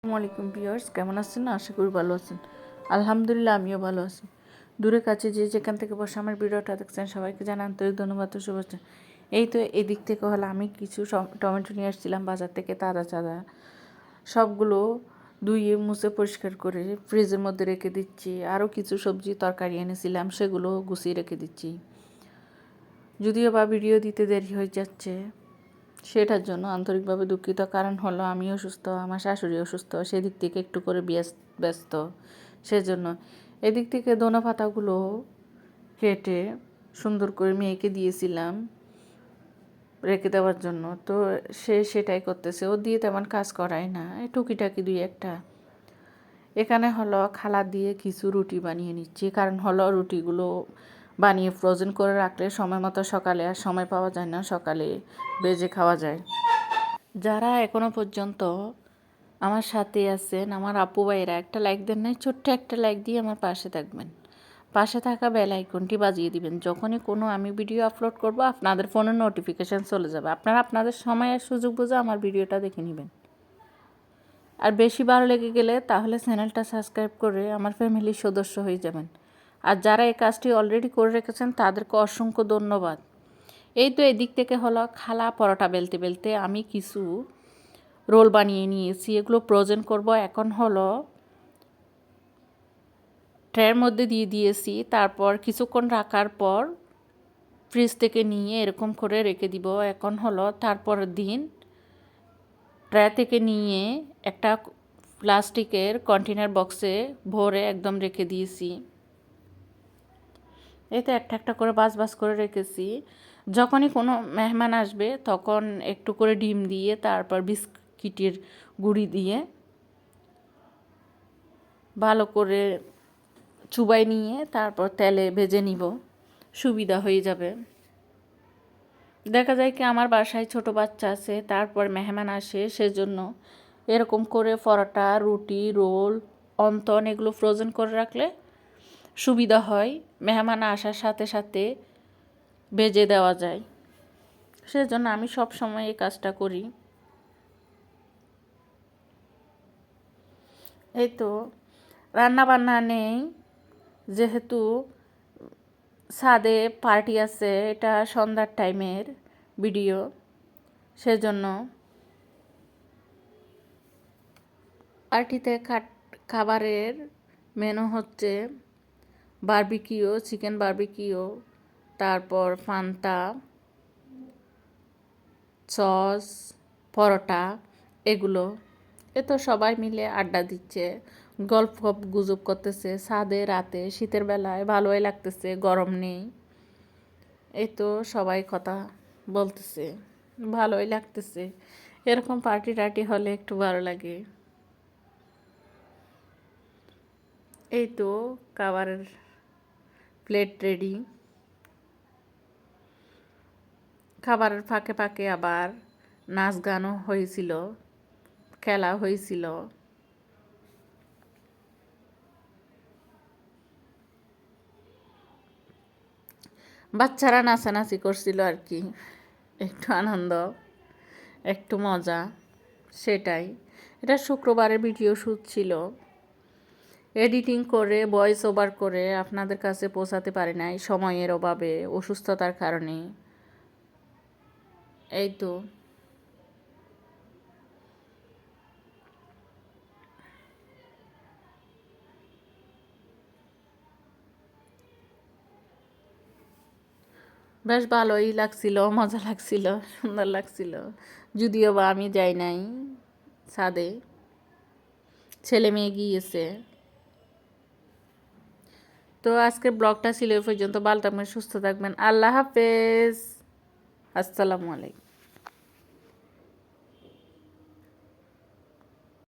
আসসালামু আলাইকুম কেমন আছেন? আশা করি ভালো আছেন। আলহামদুলিল্লাহ, আমিও ভালো আছি। দূরে কাছে যে যেখান থেকে বসে আমার ভিডিওটা দেখছেন, সবাইকে জানান আন্তরিক ধন্যবাদ ও শুভেচ্ছা। এই তো এদিক থেকে হলো আমি কিছু টমেটো নিয়ে আসছিলাম বাজার থেকে, তাজা চাঁদা সবগুলো ধুয়ে, মুছে, পরিষ্কার করে ফ্রিজের মধ্যে রেখে দিচ্ছি। আরও কিছু সবজি তরকারি এনেছিলাম, সেগুলো গুছিয়ে রেখে দিচ্ছি। যদিও বা ভিডিও দিতে দেরি হয়ে যাচ্ছে সেটার জন্য আন্তরিকভাবে দুঃখিত। কারণ হলো আমি অসুস্থ আমার শাশুড়ি অসুস্থ সেদিক থেকে একটু করে ব্যস- ব্যস্ত। সেজন্য এদিক থেকে দোনা পাতাগুলো কেটে সুন্দর করে মেয়েকে দিয়েছিলাম রেখে দেওয়ার জন্য। তো সে সেটাই করতেছে। ও দিয়ে তেমন কাজ করায় না টুকিটাকি দুই একটা। এখানে হলো খালা দিয়ে কিছু রুটি বানিয়ে নিচ্ছি। কারণ হলো রুটিগুলো বানিয়ে ফ্রোজেন করে রাখলে সময় মতো সকালে আর সময় পাওয়া যায় না, সকালে বেজে খাওয়া যায়। যারা এখনও পর্যন্ত আমার সাথে আছেন, আমার আপু ভাইয়েরা, একটা লাইক দেন নাই, ছোট্ট একটা লাইক দিয়ে আমার পাশে থাকবেন। পাশে থাকা বেল আইকনটি বাজিয়ে দিবেন। যখনই কোনো আমি ভিডিও আপলোড করব, আপনাদের ফোনে নোটিফিকেশান চলে যাবে। আপনারা আপনাদের সময় আর সুযোগ বুঝে আমার ভিডিওটা দেখে নেবেন। আর বেশি ভালো লেগে গেলে তাহলে চ্যানেলটা সাবস্ক্রাইব করে আমার ফ্যামিলির সদস্য হয়ে যাবেন। আর যারা এই কাজটি অলরেডি করে রেখেছেন, তাদেরকে অসংখ্য ধন্যবাদ। এই তো এদিক থেকে হলো খালা পরোটা বেলতে বেলতে আমি কিছু রোল বানিয়ে নিয়েছি, এগুলো প্রজেন্ট করব। এখন হলো ট্রের মধ্যে দিয়ে দিয়েছি, তারপর কিছুক্ষণ রাখার পর ফ্রিজ থেকে নিয়ে এরকম করে রেখে দিব। এখন হলো তারপরের দিন ট্রে থেকে নিয়ে একটা প্লাস্টিকের কন্টেনার বক্সে ভরে একদম রেখে দিয়েছি। এই তো একটা একটা করে বাস বাস করে রেখেছি। যখনই কোনো মেহমান আসবে, তখন একটু করে ডিম দিয়ে, তারপর বিস্কিটের গুঁড়ি দিয়ে ভালো করে চুবাই নিয়ে তারপর তেলে ভেজে নিব। সুবিধা হয়ে যাবে। দেখা যায় কি আমার বাসায় ছোট বাচ্চা আছে, তারপর মেহমান আসে, সেজন্য এরকম করে পরোটা, রুটি, রোল, অন্তন এগুলো ফ্রোজেন করে রাখলে সুবিধা হয়, মেহমান আসার সাথে সাথে ভেজে দেওয়া যায়। সেজন্য আমি সব সময় এই কাজটা করি। এই তো, রান্নাবান্না নেই, যেহেতু ছাদে পার্টি আছে, এটা সন্ধ্যার টাইমের ভিডিও, সেজন্য পার্টিতে খাট, খাবারের মেনু হচ্ছে বারবিকিও চিকেন বার্বিকিও তারপর ফান্তা, সস, পরোটা, এগুলো। এ তো সবাই মিলে আড্ডা দিচ্ছে, গল্প গুজব করতেছে, ছাদে, রাতে, শীতের বেলায় ভালোই লাগতেছে, গরম নেই। এ তো সবাই কথা বলতেছে, ভালোই লাগতেছে। এরকম পার্টি টার্টি হলে একটু ভালো লাগে। এই তো খাবারের প্লেট রেডি খাবারের ফাঁকে ফাঁকে আবার নাচ গানও হয়েছিল, খেলা হয়েছিল। বাচ্চারা নাচানাচি করছিল আর কি, একটু আনন্দ, একটু মজা, সেটাই। এটা শুক্রবারের ভিডিও শ্যুট ছিল। এডিটিং করে ভয়েস ওভার করে আপনাদের কাছে পৌঁছাতে পারি নাই সময়ের অভাবে, অসুস্থতার কারণে। এই তো। বেশ ভালোই লাগছিল, মজা লাগছিল, সুন্দর লাগছিল। যদিও বা আমি যাই নাই ছাদে। ছেলে মেয়ে গিয়েছে। তো আজকের ব্লগটা ছিল পর্যন্ত। ভালো থাকবেন সুস্থ থাকবেন। আল্লাহ হাফেজ। আসসালামু আলাইকুম।